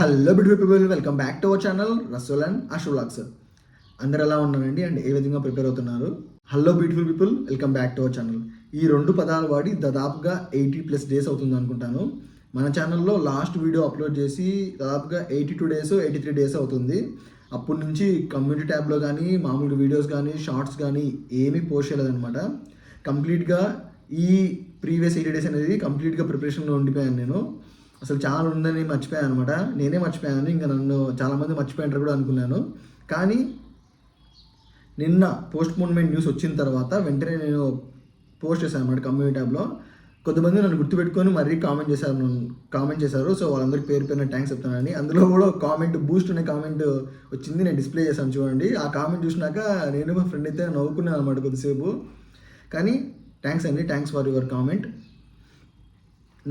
Hello bid people welcome back to our channel Rasool and అషులాక్స్ అందరు ఎలా ఉన్నారండి? And ఏ విధంగా ప్రిపేర్ అవుతున్నారు? Hello beautiful people welcome back to our channel ఈ రెండు పదాలు వాడి దాదాపుగా ఎయిటీ ప్లస్ డేస్ అవుతుంది అనుకుంటాను. మన ఛానల్లో లాస్ట్ వీడియో అప్లోడ్ చేసి దాదాపుగా eighty two days eighty three days అవుతుంది. అప్పటి నుంచి కమ్యూనిటీ ట్యాబ్లో కానీ మామూలుగా వీడియోస్ కానీ షార్ట్స్ కానీ ఏమీ పోస్ట్ చేయలేదనమాట కంప్లీట్గా ఈ ప్రీవియస్ ఎయిటీ డేస్ అనేది కంప్లీట్గా ప్రిపరేషన్లో ఉండిపోయాను నేను. అసలు చాలా ఉందని మర్చిపోయాను అనమాట నేనే మర్చిపోయాను ఇంకా నన్ను చాలామంది మర్చిపోయినారు కూడా అనుకున్నాను. కానీ నిన్న పోస్ట్ పోన్మెంట్ న్యూస్ వచ్చిన తర్వాత వెంటనే నేను పోస్ట్ చేశాను అనమాట కమ్యూనిటీ ట్యాబ్లో కొంతమంది నన్ను గుర్తుపెట్టుకొని మరీ కామెంట్ చేశారు నన్ను కామెంట్ చేశారు. సో వాళ్ళందరికీ పేరు పేరున థ్యాంక్స్ చెప్తానని అందులో కూడా కామెంట్ బూస్ట్ అనే కామెంట్ వచ్చింది. నేను డిస్ప్లే చేశాను చూడండి. ఆ కామెంట్ చూసినాక నేను మా ఫ్రెండ్ అయితే నవ్వుకున్నాను అనమాట కొద్దిసేపు. కానీ థ్యాంక్స్ అండి. Thanks for your comment.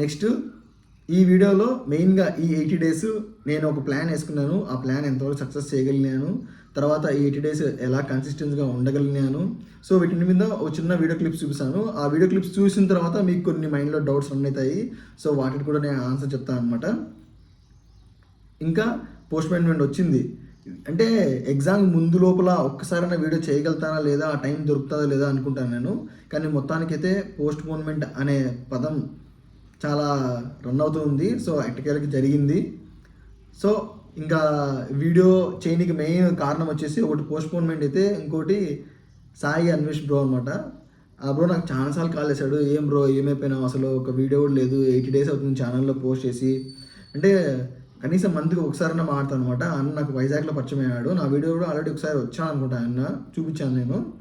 Next ఈ వీడియోలో మెయిన్గా ఈ ఎయిటీ డేస్ నేను ఒక ప్లాన్ వేసుకున్నాను. ఆ ప్లాన్ ఎంతవరకు సక్సెస్ చేయగలిగాను. తర్వాత ఈ ఎయిటీ డేస్ ఎలా కన్సిస్టెన్స్గా ఉండగలిగాను. సో వీటి మీద ఒక చిన్న వీడియో క్లిప్స్ చూపిస్తాను. ఆ వీడియో క్లిప్స్ చూసిన తర్వాత మీకు కొన్ని మైండ్లో డౌట్స్ రన్ అవుతాయి. సో వాటికి కూడా నేను ఆన్సర్ చెప్తాను అనమాట ఇంకా పోస్ట్ పోన్మెంట్ వచ్చింది. అంటే ఎగ్జామ్ ముందు లోపల ఒక్కసారైనా వీడియో చేయగలుగుతానా లేదా ఆ టైం దొరుకుతుందా లేదా అనుకుంటాను నేను. కానీ మొత్తానికైతే పోస్ట్ పోన్మెంట్ అనే పదం చాలా రన్ అవుతుంది. సో ఎట్టకేలకి జరిగింది. సో ఇంకా వీడియో చేయనికి మెయిన్ కారణం వచ్చేసి ఒకటి పోస్ట్పోన్మెంట్ అయితే ఇంకోటి సాయి అన్వేష్ బ్రో అనమాట ఆ బ్రో నాకు చాలాసార్లు కాల్ చేశాడు. ఏం బ్రో ఏమైపోయినావు? అసలు ఒక వీడియో కూడా లేదు. ఎయిటీ డేస్ అవుతుంది ఛానల్లో పోస్ట్ చేసి. అంటే కనీసం మంత్కి ఒకసారైనా మాడతాను అనమాట అన్న నాకు వైజాగ్లో పరిచయం అయ్యాడు. నా వీడియో కూడా ఆల్రెడీ ఒకసారి వచ్చాను అనుకుంటా ఆయన. చూపించాను నేను.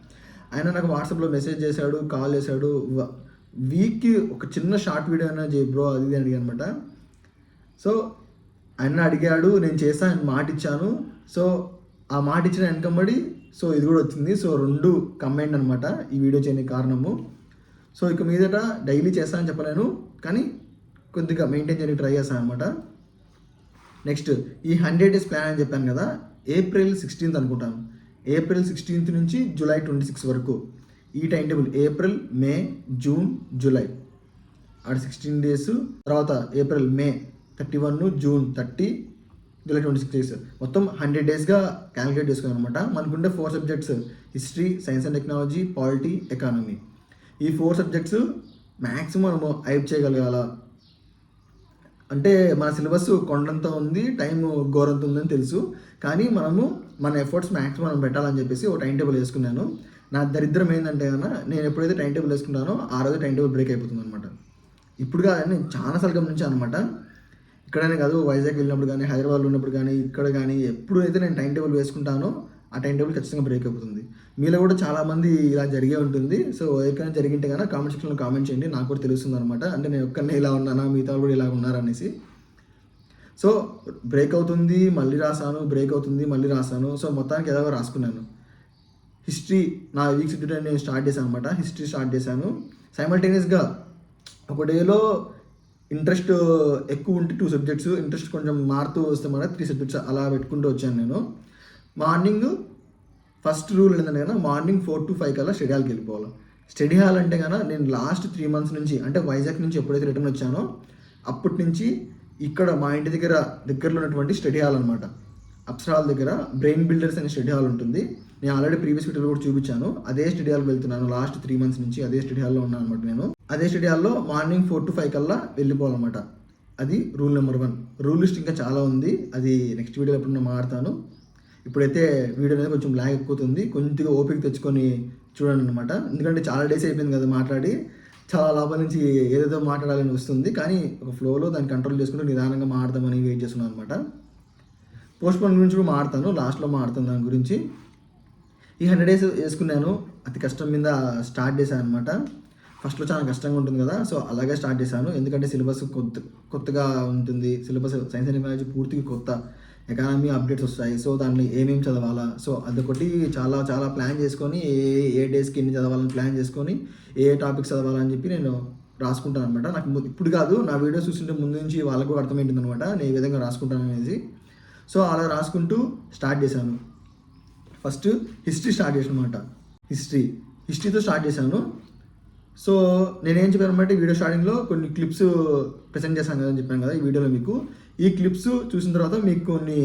ఆయన నాకు వాట్సాప్లో మెసేజ్ చేశాడు కాల్ చేశాడు. వీక్కి ఒక చిన్న షార్ట్ వీడియో అయినా చేయి బ్రో అది ఇది అనమాట. సో ఆయన అడిగాడు నేను చేస్తాను ఆయన మాట ఇచ్చాను సో ఆ మాట ఇచ్చిన వెనకబడి సో ఇది కూడా వచ్చింది. సో రెండు కమెంట్ అనమాట ఈ వీడియో చేయని కారణము. సో ఇక మీదట డైలీ చేస్తానని చెప్పలేను కానీ కొద్దిగా మెయింటైన్ చేయడానికి ట్రై చేస్తాను అనమాట. నెక్స్ట్ ఈ హండ్రెడ్ డేస్ ప్లాన్ అని చెప్పాను కదా ఏప్రిల్ సిక్స్టీన్త్ అనుకుంటాను. ఏప్రిల్ సిక్స్టీన్త్ నుంచి జూలై ట్వంటీ సిక్స్ వరకు. ఈ time table April May June July ఆడ సిక్స్టీన్ డేస్ తర్వాత April May thirty one June thirty July twenty six days మొత్తం హండ్రెడ్ డేస్గా క్యాలిక్యులేట్ చేసుకున్నాం అనమాట మనకుండే four subjects history science and technology polity economy ఈ ఫోర్ సబ్జెక్ట్స్ మ్యాక్సిమం మనము ఐప్ చేయగలగాల. అంటే మన సిలబస్ కొండంత ఉంది టైం ఘోరంత ఉందని తెలుసు. కానీ మనము మన ఎఫర్ట్స్ మ్యాక్సిమం మనం పెట్టాలని చెప్పేసి ఒక టైం టేబుల్ వేసుకున్నాను. నా దరిద్రం ఏంటంటే కన్నా నేను ఎప్పుడైతే టైం టేబుల్ వేసుకుంటానో ఆ రోజు టైం టేబుల్ బ్రేక్ అయిపోతుంది అనమాట ఇప్పుడు కాదని నేను చాలాసార్లు గమనించాను అనమాట ఇక్కడనే కాదు వైజాగ్ వెళ్ళినప్పుడు కానీ హైదరాబాద్లో ఉన్నప్పుడు కానీ ఇక్కడ కానీ ఎప్పుడైతే నేను టైం టేబుల్ వేసుకుంటానో ఆ టైం టేబుల్ ఖచ్చితంగా బ్రేక్ అయిపోతుంది. మీలో కూడా చాలామంది ఇలా జరిగే ఉంటుంది. సో ఎక్కడైనా జరిగింటే కానీ కామెంట్ సెక్షన్లో కామెంట్ చేయండి. నాకు కూడా తెలుస్తుంది అనమాట అంటే నేను ఒక్కనే ఇలా ఉన్నానా మిగతా కూడా ఇలా ఉన్నారనేసి సో బ్రేక్ అవుతుంది మళ్ళీ రాసాను బ్రేక్ అవుతుంది మళ్ళీ రాసాను సో మొత్తానికి ఏదో రాసుకున్నాను. హిస్టరీ నా వీక్ షెడ్యూల్ నేను స్టార్ట్ చేశాను అనమాట హిస్టరీ స్టార్ట్ చేశాను. సైమల్టేనియస్గా ఒక డేలో ఇంట్రెస్ట్ ఎక్కువ ఉంటే టూ సబ్జెక్ట్స్ ఇంట్రెస్ట్ కొంచెం మారుతూ వస్తే మన త్రీ సబ్జెక్ట్స్ అలా పెట్టుకుంటూ వచ్చాను నేను. మార్నింగ్ ఫస్ట్ రూల్ ఏంటంటే కన్నా మార్నింగ్ ఫోర్ టు ఫైవ్ కల్లా స్టడీ హాల్కి వెళ్ళిపోవాలి. స్టడీ హాల్ అంటే కన్నా నేను లాస్ట్ త్రీ మంత్స్ నుంచి అంటే వైజాగ్ నుంచి ఎప్పుడైతే రిటర్న్ వచ్చానో అప్పటి నుంచి ఇక్కడ మా ఇంటి దగ్గర దగ్గరలో ఉన్నటువంటి స్టడీ హాల్ అనమాట అప్సరాల దగ్గర బ్రెయిన్ బిల్డర్స్ అనే స్టడీ హాల్ ఉంటుంది. నేను ఆల్రెడీ ప్రీవియస్ వీడియోలో కూడా చూపించాను. అదే స్టడీ హాల్ వెళ్తున్నాను లాస్ట్ త్రీ మంత్స్ నుంచి. అదే స్టడీ హాల్లో ఉన్నాను అనమాట నేను. అదే స్టడీ హాల్లో మార్నింగ్ ఫోర్ టు ఫైవ్ కల్లా వెళ్ళిపోవాలన్నమాట. అది rule number one rule list ఇంకా చాలా ఉంది. అది నెక్స్ట్ వీడియోలో ఎప్పుడు నేను మాడతాను ఇప్పుడైతే వీడియో అనేది కొంచెం లాగ్ ఎక్కుతుంది. కొద్దిగా ఓపిక తెచ్చుకొని చూడండి అనమాట ఎందుకంటే చాలా డేస్ అయిపోయింది కదా మాట్లాడి. చాలా లాభం నుంచి ఏదేదో మాట్లాడాలని వస్తుంది. కానీ ఒక ఫ్లోలో దాన్ని కంట్రోల్ చేసుకుంటూ నిదానంగా మాడదామని వెయిట్ చేస్తున్నాను అనమాట పోస్ట్ పోన్ గురించి కూడా మాడతాను లాస్ట్లో మాడతాను దాని గురించి. ఈ హండ్రెడ్ డేస్ వేసుకున్నాను అతి కష్టం మీద స్టార్ట్ చేశాను అనమాట ఫస్ట్లో చాలా కష్టంగా ఉంటుంది కదా సో అలాగే స్టార్ట్ చేశాను. ఎందుకంటే సిలబస్ కొత్త కొత్తగా ఉంటుంది. సిలబస్ సైన్స్ అండ్ టెక్నాలజీ పూర్తిగా కొత్త. ఎకానమీ అప్డేట్స్ వస్తాయి సో దాన్ని ఏమేమి చదవాలా? సో అదొకటి చాలా చాలా ప్లాన్ చేసుకొని ఏ ఏ డేస్కి ఎన్ని చదవాలని ప్లాన్ చేసుకొని ఏ ఏ టాపిక్స్ చదవాలని చెప్పి నేను రాసుకుంటాను అనమాట నాకు ఇప్పుడు కాదు నా వీడియోస్ చూస్తుంటే ముందు నుంచి వాళ్ళకు అర్థమైంటుంది అనమాట నేను ఈ విధంగా రాసుకుంటాను అనేది. సో అలా రాసుకుంటూ స్టార్ట్ చేశాను. ఫస్ట్ హిస్టరీ స్టార్ట్ చేసాను అనమాట హిస్టరీ. హిస్టరీతో స్టార్ట్ చేశాను. సో నేనేం చెప్పాను అనమాట వీడియో స్టార్టింగ్లో కొన్ని క్లిప్స్ ప్రజెంట్ చేశాను కదా అని చెప్పాను కదా ఈ వీడియోలో మీకు. ఈ క్లిప్స్ చూసిన తర్వాత మీకు కొన్ని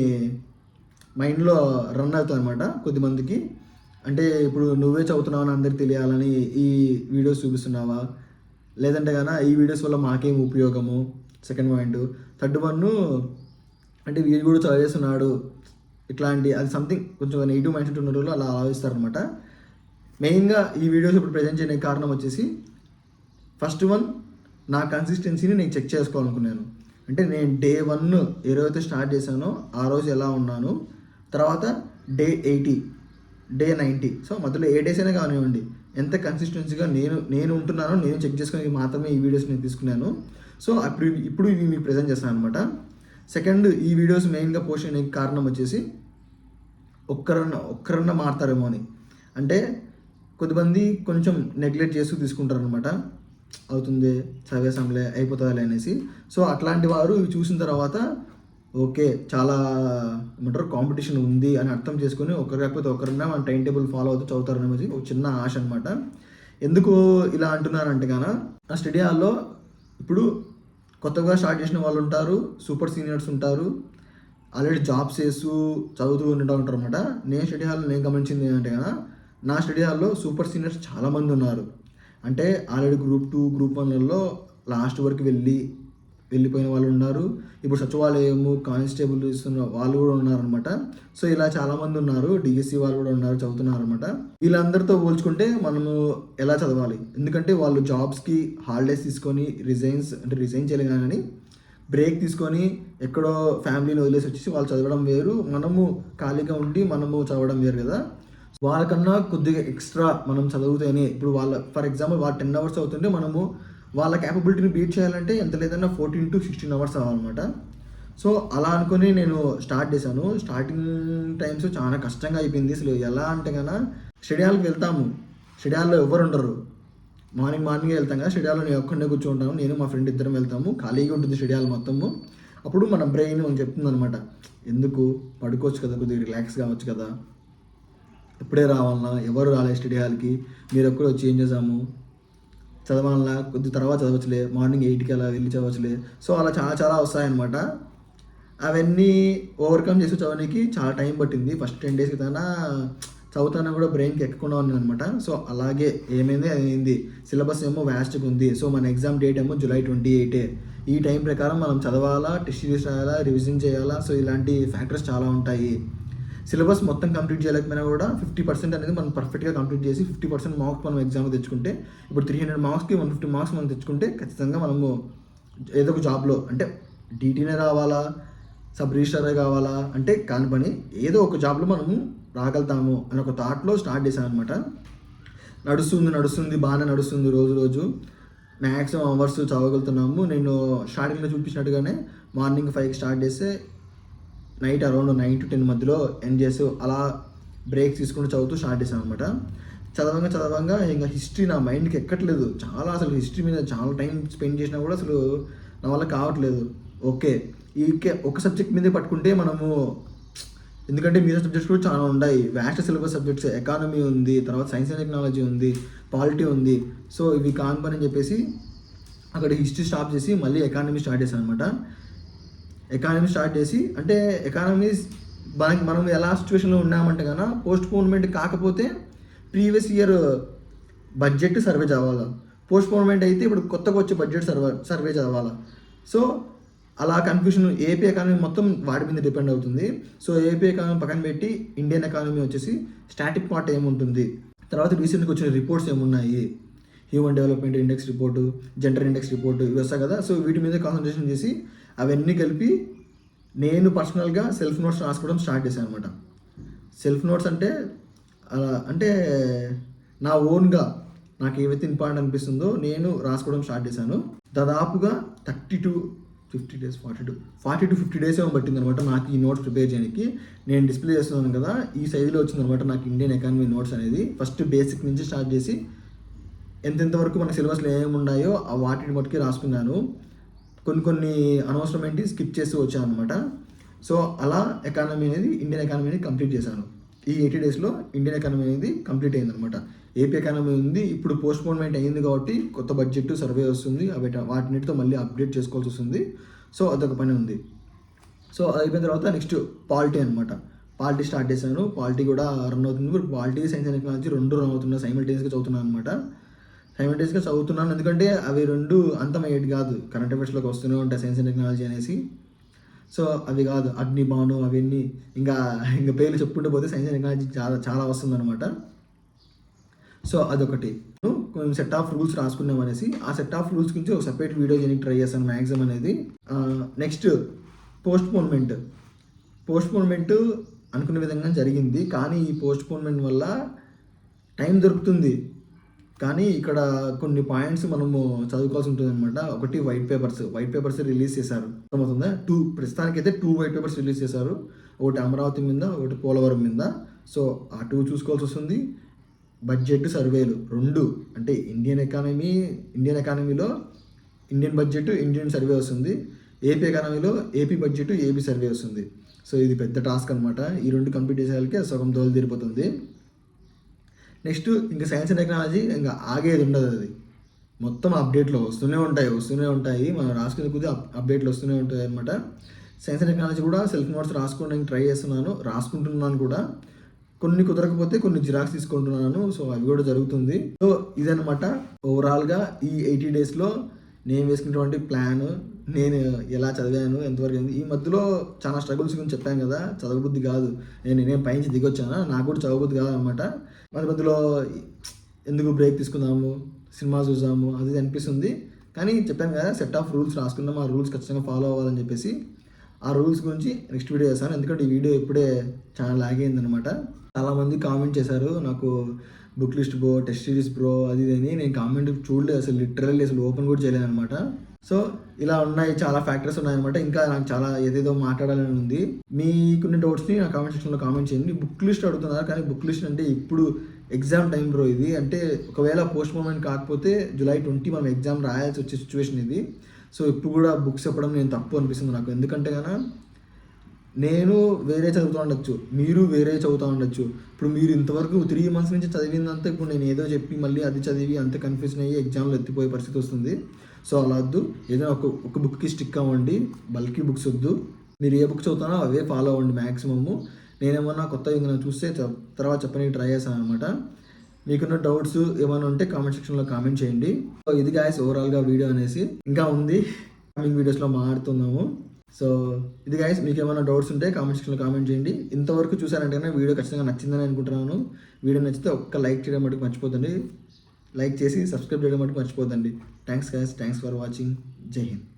మైండ్లో రన్ అవుతుంది అనమాట కొద్దిమందికి అంటే ఇప్పుడు నువ్వే చదువుతున్నావు అని అందరికి తెలియాలని ఈ వీడియోస్ చూపిస్తున్నావా? లేదంటే కన్నా ఈ వీడియోస్ వల్ల మాకేం ఉపయోగము? Second point. థర్డ్ వన్ అంటే వీడు కూడా చదివేస్తున్నాడు ఇట్లాంటి అది సంథింగ్ కొంచెం నెగిటివ్ మైండ్ సెట్ ఉన్న వాళ్ళు అలా ఆలోచిస్తారనమాట మెయిన్గా ఈ వీడియోస్ ఇప్పుడు ప్రజెంట్ చేయడానికి కారణం వచ్చేసి ఫస్ట్ వన్ నా కన్సిస్టెన్సీని నేను చెక్ చేసుకోవాలనుకున్నాను. అంటే నేను డే వన్ ఏ రోజైతే స్టార్ట్ చేశానో ఆ రోజు ఎలా ఉన్నాను తర్వాత day eighty day ninety so మధ్యలో ఏ డేస్ అయినా కానివ్వండి ఎంత కన్సిస్టెన్సీగా నేను నేను ఉంటున్నానో నేను చెక్ చేసుకుని మాత్రమే ఈ వీడియోస్ నేను తీసుకున్నాను. సో అప్పుడు ఇప్పుడు ఇవి మీకు ప్రజెంట్ చేస్తాను అనమాట సెకండ్ ఈ వీడియోస్ మెయిన్గా పోస్ట్ చేయడానికి కారణం వచ్చేసి ఒక్కరన్న ఒక్కరన్న మారుతారేమో అని. అంటే కొద్దిమంది కొంచెం నెగ్లెక్ట్ చేస్తూ తీసుకుంటారు అనమాట అవుతుంది చదివేసాంలే అయిపోతుందిలే అనేసి. సో అట్లాంటి వారు ఇవి చూసిన తర్వాత ఓకే చాలా ఏమంటారు కాంపిటీషన్ ఉంది అని అర్థం చేసుకొని ఒకరు కాకపోతే ఒకరన్నా మన టైం టేబుల్ ఫాలో అవుతూ చదువుతారనేసి ఒక చిన్న ఆశ అనమాట ఎందుకు ఇలా అంటున్నారంటే గాన ఆ స్టడీ హాల్లో ఇప్పుడు కొత్తగా స్టార్ట్ చేసిన వాళ్ళు ఉంటారు సూపర్ సీనియర్స్ ఉంటారు ఆల్రెడీ జాబ్స్ చేస్తూ చదువుతూ ఉంటూ ఉంటారు అనమాట నేను స్టడీ హాల్లో నేను గమనించింది ఏంటంటే కదా నా స్టడీ హాల్లో సూపర్ సీనియర్స్ చాలామంది ఉన్నారు. అంటే ఆల్రెడీ గ్రూప్ టూ గ్రూప్ వన్లలో లాస్ట్ వరకు వెళ్ళి వెళ్ళిపోయిన వాళ్ళు ఉన్నారు. ఇప్పుడు సచివాలయము కానిస్టేబుల్ ఇస్తున్న వాళ్ళు కూడా ఉన్నారనమాట సో ఇలా చాలామంది ఉన్నారు. డిఎస్సి వాళ్ళు కూడా ఉన్నారు చదువుతున్నారు అనమాట వీళ్ళందరితో పోల్చుకుంటే మనము ఎలా చదవాలి? ఎందుకంటే వాళ్ళు జాబ్స్కి హాలిడేస్ తీసుకొని రిజైన్స్ అంటే రిజైన్ చేయలేదు కానీ బ్రేక్ తీసుకొని ఎక్కడో ఫ్యామిలీని వదిలేసి వచ్చేసి వాళ్ళు చదవడం వేరు. మనము ఖాళీగా ఉండి మనము చదవడం వేరు కదా. వాళ్ళకన్నా కొద్దిగా ఎక్స్ట్రా మనం చదివితేనే ఇప్పుడు వాళ్ళ ఫర్ ఎగ్జాంపుల్ వాళ్ళు టెన్ అవర్స్ అవుతుంటే మనము వాళ్ళ క్యాపబిలిటీని బీట్ చేయాలంటే ఎంత లేదన్నా ఫోర్టీన్ టు సిక్స్టీన్ అవర్స్ అవ్వాలన్నమాట. సో అలా అనుకుని నేను స్టార్ట్ చేశాను. స్టార్టింగ్ టైమ్స్ చాలా కష్టంగా అయిపోయింది. అసలు ఎలా అంటే కన్నా షెడ్యాల్కి వెళ్తాము. షెడ్యాల్లో ఎవరు ఉండరు. మార్నింగ్ మార్నింగ్ వెళ్తాం కదా. షెడ్యాల్లో నేను ఒక్కడే కూర్చుంటాను. నేను మా ఫ్రెండ్ ఇద్దరం వెళ్తాము. ఖాళీగా ఉంటుంది షెడ్యాల్ మొత్తము. అప్పుడు మన బ్రెయిన్ మనం చెప్తుంది అనమాట ఎందుకు? పడుకోవచ్చు కదా కొద్దిగా రిలాక్స్ కావచ్చు కదా. ఇప్పుడే రావాలన్నా ఎవరు రాలే స్టేడియాలకి మీరు ఎప్పుడు వచ్చి ఏం చేసాము చదవాలన్నా కొద్ది తర్వాత చదవచ్చులే మార్నింగ్ ఎయిట్కి అలా వెళ్ళి చదవచ్చులే. సో అలా చాలా చాలా వస్తాయన్నమాట. అవన్నీ ఓవర్కమ్ చేసి చదవడానికి చాలా టైం పట్టింది. ఫస్ట్ టెన్ డేస్ కన్నా చదువుతానా కూడా బ్రెయిన్కి ఎక్కకుండా ఉంది అనమాట సో అలాగే ఏమైంది? అయింది సిలబస్ ఏమో వ్యాస్ట్గా ఉంది. సో మన ఎగ్జామ్ డేట్ ఏమో జూలై ట్వంటీ ఎయిటే. ఈ టైం ప్రకారం మనం చదవాలా టెస్ట్ సిరీస్ రాయాలా రివిజన్ చేయాలా? సో ఇలాంటి ఫ్యాక్టర్స్ చాలా ఉంటాయి. సిలబస్ మొత్తం కంప్లీట్ చేయలేకపోయినా కూడా ఫిఫ్టీ పర్సెంట్ అనేది మనం పర్ఫెక్ట్గా కంప్లీట్ చేసి ఫిఫ్టీ పర్సెంట్ మార్క్స్ మనం ఎగ్జామ్ తెచ్చుకుంటే ఇప్పుడు త్రీ హండ్రెడ్ మార్క్స్కి వన్ ఫిఫ్టీ మార్క్స్ మనం తెచ్చుకుంటే ఖచ్చితంగా మనము ఏదో ఒక జాబ్లో అంటే డీటీనే రావాలా సబ్ రిజిస్టరే కావాలా అంటే కాని పని ఏదో ఒక జాబ్లో మనము రాగలుగుతాము అని ఒక థాట్లో స్టార్ట్ చేశాను అనమాట నడుస్తుంది నడుస్తుంది బాగానే నడుస్తుంది రోజు రోజు. మ్యాక్సిమం అవర్స్ చదవగలుగుతున్నాము. నేను స్టార్టింగ్లో చూపించినట్టుగానే మార్నింగ్ ఫైవ్కి స్టార్ట్ చేస్తే night around nine to ten మధ్యలో ఎండ్ చేసి అలా బ్రేక్ తీసుకుంటూ చదువుతూ స్టార్ట్ చేశాను అనమాట చదవంగా చదవంగా ఇంకా హిస్టరీ నా మైండ్కి ఎక్కట్లేదు. చాలా అసలు హిస్టరీ మీద చాలా టైం స్పెండ్ చేసినా కూడా అసలు నా వల్ల కావట్లేదు. ఓకే ఈ కే- ఒక సబ్జెక్ట్ మీదే పట్టుకుంటే మనము ఎందుకంటే మిగతా సబ్జెక్ట్స్ కూడా చాలా ఉన్నాయి వ్యాస్ట్ సిలబస్ సబ్జెక్ట్స్ ఎకానమీ ఉంది తర్వాత సైన్స్ అండ్ టెక్నాలజీ ఉంది పాలిటీ ఉంది. సో ఇవి కాన్పని అని చెప్పేసి అక్కడ హిస్టరీ స్టాప్ చేసి మళ్ళీ ఎకానమీ స్టార్ట్ చేశాను అనమాట ఎకానమీ స్టార్ట్ చేసి అంటే ఎకానమీ మనకి మనం ఎలా సిచ్యువేషన్లో ఉన్నామంటే కన్నా పోస్ట్ పోన్మెంట్ కాకపోతే ప్రీవియస్ ఇయర్ బడ్జెట్ సర్వే చదవాలా. పోస్ట్ పోన్మెంట్ అయితే ఇప్పుడు కొత్తగా వచ్చే బడ్జెట్ సర్వే సర్వే చదవాలా. సో అలా కన్ఫ్యూషన్ ఏపీ ఎకానమీ మొత్తం వాటి మీద డిపెండ్ అవుతుంది. సో ఏపీ ఎకానమీ పక్కన పెట్టి ఇండియన్ ఎకానమీ వచ్చేసి స్టాటిక్ పార్ట్ ఏముంటుంది? తర్వాత రీసెంట్గా వచ్చిన రిపోర్ట్స్ ఏమున్నాయి? Human development index report gender index report ఇవి వస్తాయి కదా. సో వీటి మీద కాన్సన్ట్రేషన్ చేసి అవన్నీ కలిపి నేను పర్సనల్గా సెల్ఫ్ నోట్స్ రాసుకోవడం స్టార్ట్ చేశాను అనమాట సెల్ఫ్ నోట్స్ అంటే అంటే నా ఓన్గా నాకు ఏవైతే ఇంపార్టెంట్ అనిపిస్తుందో నేను రాసుకోవడం స్టార్ట్ చేశాను. దాదాపుగా thirty to fifty days forty to forty to fifty days ఏమో పట్టింది అనమాట నాకు ఈ నోట్స్ ప్రిపేర్ చేయడానికి. నేను డిస్ప్లే చేస్తున్నాను కదా ఈ సైజులో వచ్చిందనమాట నాకు ఇండియన్ ఎకానమీ నోట్స్ అనేది. ఫస్ట్ బేసిక్ నుంచి స్టార్ట్ చేసి ఎంతెంత వరకు మన సిలబస్లో ఏమేమి ఉన్నాయో ఆ వాటిని బట్టి రాసుకున్నాను. కొన్ని కొన్ని అనవసరమేంటి స్కిప్ చేస్తూ వచ్చాను అనమాట సో అలా ఎకానమీ అనేది ఇండియన్ ఎకానమీ అనేది కంప్లీట్ చేశాను. ఈ ఎయిటీ డేస్లో ఇండియన్ ఎకానమీ అనేది కంప్లీట్ అయిందనమాట ఏపీ ఎకానమీ ఉంది ఇప్పుడు పోస్ట్పోన్మెంట్ అయింది కాబట్టి కొత్త బడ్జెట్ సర్వే వస్తుంది అవి వాటినిటితో మళ్ళీ అప్డేట్ చేసుకోవాల్సి వస్తుంది. సో అదొక పని ఉంది. సో అయిపోయిన తర్వాత నెక్స్ట్ పాలిటీ అనమాట పాలిటీ స్టార్ట్ చేశాను. పాలిటీ కూడా రన్ అవుతుంది. ఇప్పుడు పాలిటీ సైన్స్ అండ్ టెక్నాలజీ రెండు రన్ అవుతున్నా సైమిల్టేనియస్గా చదువుతున్నాను అనమాట సైమల్టేనియస్గా చదువుతున్నాను. ఎందుకంటే అవి రెండు అంతమయ్యేటి కాదు. కరెంట్ అఫేర్స్లోకి వస్తూనే ఉంటాయి. సైన్స్ అండ్ టెక్నాలజీ అనేసి. సో అవి కాదు. అగ్ని బాను అవన్నీ. ఇంకా ఇంకా పేర్లు చెప్పుకుంటూ పోతే సైన్స్ అండ్ టెక్నాలజీ చాలా చాలా వస్తుందన్నమాట. సో అదొకటి. మేము సెట్ ఆఫ్ రూల్స్ రాసుకున్నాం అనేసి. ఆ సెట్ ఆఫ్ రూల్స్ గురించి ఒక సపరేట్ వీడియో చేయడానికి ట్రై చేస్తాను మ్యాక్సిమం అనేది. Next postponement postponement అనుకున్న విధంగా జరిగింది. కానీ ఈ పోస్ట్ పోన్మెంట్ వల్ల టైం దొరుకుతుంది. కానీ ఇక్కడ కొన్ని పాయింట్స్ మనము చదువుకోవాల్సి ఉంటుంది అనమాట ఒకటి white papers white papers release చేశారు. అర్థమవుతుందా? టూ ప్రస్తుతానికి అయితే టూ వైట్ పేపర్స్ రిలీజ్ చేశారు. ఒకటి అమరావతి మీద ఒకటి పోలవరం మీద. సో ఆ టూ చూసుకోవాల్సి వస్తుంది. బడ్జెట్ సర్వేలు రెండు అంటే ఇండియన్ ఎకానమీ ఇండియన్ ఎకానమీలో ఇండియన్ బడ్జెట్ ఇండియన్ సర్వే వస్తుంది. ఏపీ ఎకానమీలో ఏపీ బడ్జెట్ ఏపీ సర్వే వస్తుంది. సో ఇది పెద్ద టాస్క్ అనమాట ఈ రెండు కంప్లీట్ చేసేయాలకి సగం దోలు తీరిపోతుంది. నెక్స్ట్ ఇంకా సైన్స్ అండ్ టెక్నాలజీ ఇంకా ఆగేది ఉండదు అది. మొత్తం అప్డేట్లో వస్తూనే ఉంటాయి వస్తూనే ఉంటాయి. మనం రాసుకునే కొద్ది అప్డేట్లు వస్తూనే ఉంటాయి అనమాట సైన్స్ అండ్ టెక్నాలజీ కూడా సెల్ఫ్ నోట్స్ రాసుకోవడానికి ట్రై చేస్తున్నాను రాసుకుంటున్నాను కూడా. కొన్ని కుదరకపోతే కొన్ని జిరాక్స్ తీసుకుంటున్నాను సో అవి కూడా జరుగుతుంది. సో ఇదనమాట ఓవరాల్గా ఈ ఎయిటీ డేస్లో నేను వేసుకున్నటువంటి ప్లాన్ నేను ఎలా చదివాను ఎంతవరకు ఈ మధ్యలో చాలా స్ట్రగుల్స్ గురించి చెప్పాను కదా చదవబుద్ధి కాదు. నేను నేను పైనుంచి దిగొచ్చాను నాకు కూడా చదవబుద్ధి కాదు అనమాట మధ్య మధ్యలో ఎందుకు బ్రేక్ తీసుకుందాము సినిమా చూసాము అది అనిపిస్తుంది. కానీ చెప్పాను కదా సెట్ ఆఫ్ రూల్స్ రాసుకున్నాం ఆ రూల్స్ ఖచ్చితంగా ఫాలో అవ్వాలని చెప్పేసి. ఆ రూల్స్ గురించి నెక్స్ట్ వీడియో చేస్తాను. ఎందుకంటే ఈ వీడియో ఇప్పుడే చాలా లాగ్ అయిందనమాట చాలామంది కామెంట్ చేశారు నాకు book list bro test series bro అది ఇది అని. నేను కామెంట్ చూడలేదు అసలు లిటరల్లీ అసలు ఓపెన్ కూడా చేయలేదు అనమాట సో ఇలా ఉన్నాయి చాలా ఫ్యాక్టర్స్ ఉన్నాయన్నమాట. ఇంకా నాకు చాలా ఏదేదో మాట్లాడాలని ఉంది. మీకున్న డౌట్స్ని నా కామెంట్ సెక్షన్లో కామెంట్ చేయండి. బుక్ లిస్ట్ అడుగుతున్నారు కానీ బుక్ లిస్ట్ అంటే ఇప్పుడు ఎగ్జామ్ టైం బ్రో ఇది. అంటే ఒకవేళ పోస్ట్ పోన్మెంట్ కాకపోతే జూలై ట్వంటీ మనం ఎగ్జామ్ రాయాల్సి వచ్చే సిచ్యువేషన్ ఇది. సో ఇప్పుడు కూడా బుక్స్ చెప్పడం నేను తప్పు అనిపిస్తుంది నాకు. ఎందుకంటే కన్నా నేను వేరే చదువుతూ ఉండొచ్చు మీరు వేరే చదువుతూ ఉండొచ్చు. ఇప్పుడు మీరు ఇంతవరకు త్రీ మంత్స్ నుంచి చదివిందంతా ఇప్పుడు నేను ఏదో చెప్పి మళ్ళీ అది చదివి అంత కన్ఫ్యూజన్ అయ్యి ఎగ్జామ్లో ఎత్తిపోయే పరిస్థితి వస్తుంది. సో అలా వద్దు. ఏదైనా ఒక ఒక బుక్కి స్టిక్ అవ్వండి. బల్కీ బుక్స్ వద్దు. మీరు ఏ బుక్ చదువుతానో అవే ఫాలో అవ్వండి మ్యాక్సిమము నేనేమన్నా కొత్త ఏమైనా చూస్తే తర్వాత చెప్పడానికి ట్రై చేస్తాను అనమాట మీకున్న డౌట్స్ ఏమైనా ఉంటే కామెంట్ సెక్షన్లో కామెంట్ చేయండి. సో ఇది గాయస్ ఓవరాల్గా వీడియో అనేసి. ఇంకా ఉంది. కమింగ్ వీడియోస్లో మాట్లాడుతున్నాము. సో ఇది గైస్ మీకు ఏమైనా డౌట్స్ ఉంటే కామెంట్ సెక్షన్లో కామెంట్ చేయండి. ఇంతవరకు చూసారంటే కనుక వీడియో ఖచ్చితంగా నచ్చిందని అనుకుంటున్నాను. వీడియో నచ్చితే ఒక్క లైక్ చేయడం మటుకు మర్చిపోతుంది లైక్ చేసి సబ్స్క్రైబ్ చేయడం మటుకు మర్చిపోతుంది thanks guys thanks for watching జై హింద్